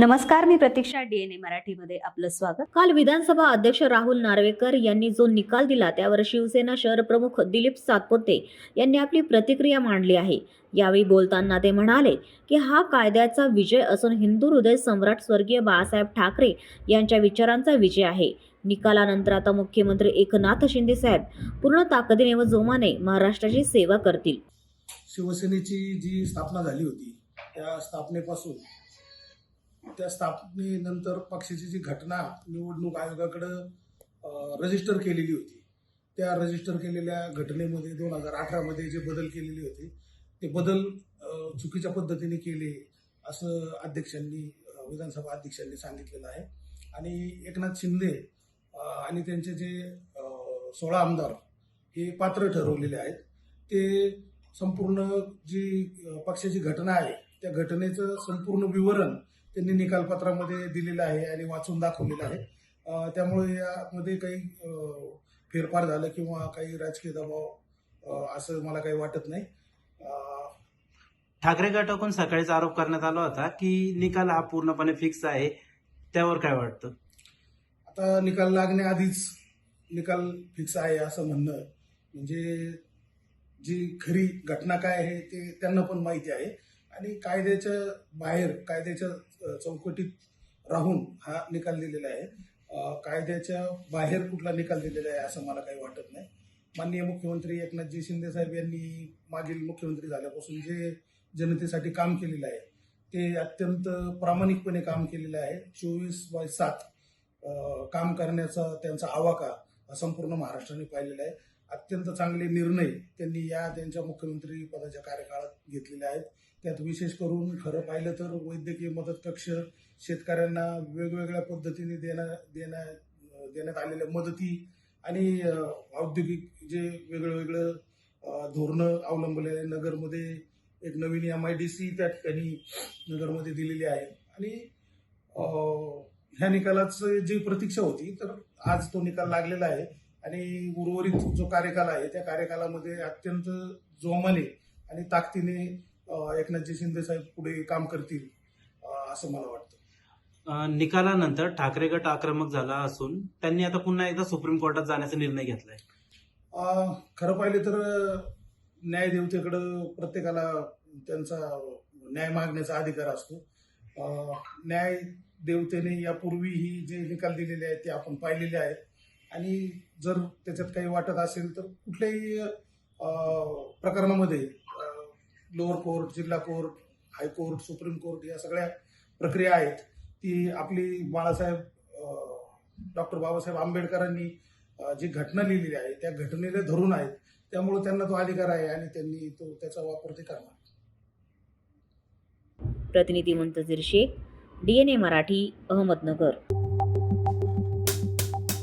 नमस्कार मी प्रतीक्षा डीएनए मराठीमध्ये आपलं स्वागत. काल विधानसभा अध्यक्ष राहुल नार्वेकर यांनी जो निकाल दिला त्यावर शिवसेना शहर प्रमुख दिलीप सातपुते यांनी आपली प्रतिक्रिया मांडली आहे. यावेळी बोलताना ते म्हणाले की हा कायद्याचा विजय असून हिंदू हृदय सम्राट स्वर्गीय बाळासाहेब ठाकरे यांच्या विचारांचा विजय आहे. निकालानंतर आता मुख्यमंत्री एकनाथ शिंदे साहेब पूर्ण ताकदीने व जोमाने महाराष्ट्राची सेवा करतील. शिवसेनेची जी स्थापना झाली होती त्या स्थापनेपासून त्या स्थापनेनंतर पक्षाची जी घटना निवडणूक आयोगाकडं रजिस्टर केलेली होती. त्या रजिस्टर केलेल्या घटनेमध्ये दोन हजार अठरामध्ये जे बदल केलेले होते ते बदल चुकीच्या पद्धतीने केले असं अध्यक्षांनी विधानसभा अध्यक्षांनी सांगितलेलं आहे. आणि एकनाथ शिंदे आणि त्यांचे जे सोळा आमदार हे पात्र ठरवलेले आहेत. ते संपूर्ण जी पक्षाची घटना आहे त्या घटनेचं संपूर्ण विवरण त्यांनी निकालपत्रामध्ये दिलेलं आहे आणि वाचून दाखवलेलं आहे. त्यामुळे यामध्ये काही फेरफार झालं किंवा काही राजकीय दबाव असं मला काही वाटत नाही. ठाकरे गटाकडून सकाळीच आरोप करण्यात आला होता की निकाल हा पूर्णपणे फिक्स आहे. त्यावर काय वाटतं? आता निकाल लागण्याआधीच निकाल फिक्स आहे असं म्हणणं. म्हणजे जी खरी घटना काय आहे ते त्यांना पण माहिती आहे. आणि कायद्याच्या बाहेर कायद्याच्या चौकटीत राहून हा निकाल दिलेला आहे. कायद्याच्या बाहेर कुठला निकाल दिलेला आहे असं मला काही वाटत नाही. माननीय मुख्यमंत्री एकनाथजी शिंदे साहेब यांनी मागील मुख्यमंत्री झाल्यापासून जे जनतेसाठी काम केलेलं आहे ते अत्यंत प्रामाणिकपणे काम केलेलं आहे. चोवीस बाय सात काम करण्याचा त्यांचा आवाका संपूर्ण महाराष्ट्राने पाहिलेला आहे. अत्यंत चांगले निर्णय त्यांनी या त्यांच्या मुख्यमंत्री पदाच्या कार्यकाळात घेतलेले आहेत. त्यात विशेष करून खरं पाहिलं तर वैद्यकीय मदत कक्ष शेतकऱ्यांना वेगवेगळ्या पद्धतीने देण्या देण्या देण्यात आलेल्या मदती आणि औद्योगिक जे वेगळं वेगळं धोरणं अवलंबलेलं आहे नगरमध्ये एक नवीन एम आय डी सी त्या ठिकाणी नगरमध्ये दिलेली आहे. आणि ह्या निकालाचं जी प्रतीक्षा होती तर आज तो निकाल लागलेला आहे. आणि उर्वरित जो कार्यकाल आहे त्या कार्यकालामध्ये अत्यंत जोमाने आणि ताकदीने एकनाथजी शिंदे साहेब पुढे काम करतील असं मला वाटतं. निकालानंतर ठाकरे गट आक्रमक झाला असून त्यांनी आता पुन्हा एकदा सुप्रीम कोर्टात जाण्याचा निर्णय घेतलाय. खरं पाहिलं तर न्यायदेवतेकडं प्रत्येकाला त्यांचा न्याय मागण्याचा अधिकार असतो. न्याय देवतेने यापूर्वीही जे निकाल दिलेले आहेत ते आपण पाहिलेले आहेत. आणि जर त्याच्यात काही वाटत असेल तर कुठल्याही प्रकरणामध्ये लोअर कोर्ट जिल्हा court high court supreme court या सगळ्या प्रक्रिया आहेत ती आपली बाळासाहेब डॉक्टर बाबासाहेब आंबेडकरांनी जी घटना लिहिलेली आहे त्या घटनेला धरून आहेत त्यामुळे त्यांना तो अधिकार आहे आणि त्यांनी तो त्याचा वापर ते करणार. प्रतिनिधी मुंतजीर शेख डीएनए मराठी अहमदनगर.